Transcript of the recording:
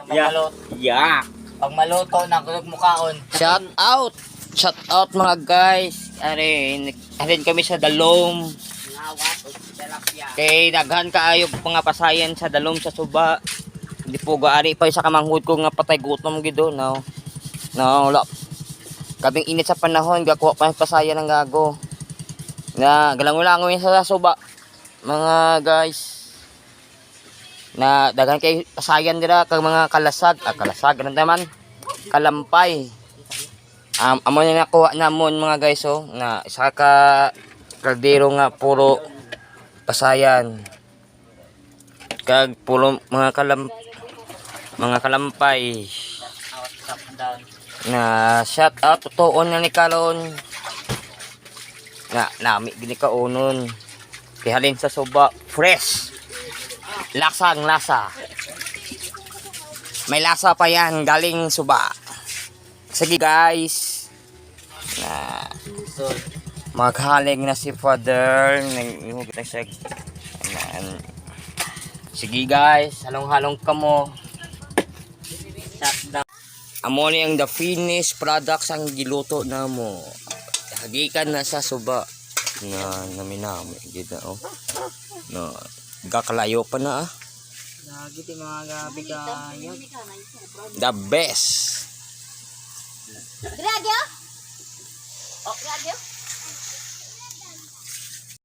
Pag Yeah. maluto, Yeah. pag maluto na kulog mukaon. Shout out. Shout out mga guys. Arin, arin kami sa Dalom. Kay daghan kaayo mga pasayan sa Dalom sa Suba. Di po gaari pa sa kamanghud ko nga patay gutom gido no. No, wala. Kabing init sa panahon, gakuha pa pasayan ng gago. Na galangoy-langoy sa Suba. Mga guys. Na daghan kay pasayan dira kag mga kalasag, ah, kalasag ano naman? Kalampay. Um, amo na nakuha namon mga guys oh, na isa ka kaldero nga puro pasayan. Kag puro mga kalam mga kalampay na shout out totoo na ni karon na nami gini ka unon kihalin sa suba fresh lasang lasa. May lasa pa yan galing suba. Sige guys. Na So, maghaling na si father. Nangihugit na sige guys. Halong-halong shut down. Amo ni ang the finished products ang giluto na mo. Hagikan na sa suba. Na naminami. Gid oh. No, gakalayo pa na ah. Lagi ti mga gabi kayo. The best. Grabe ah? Oh, grabe ah?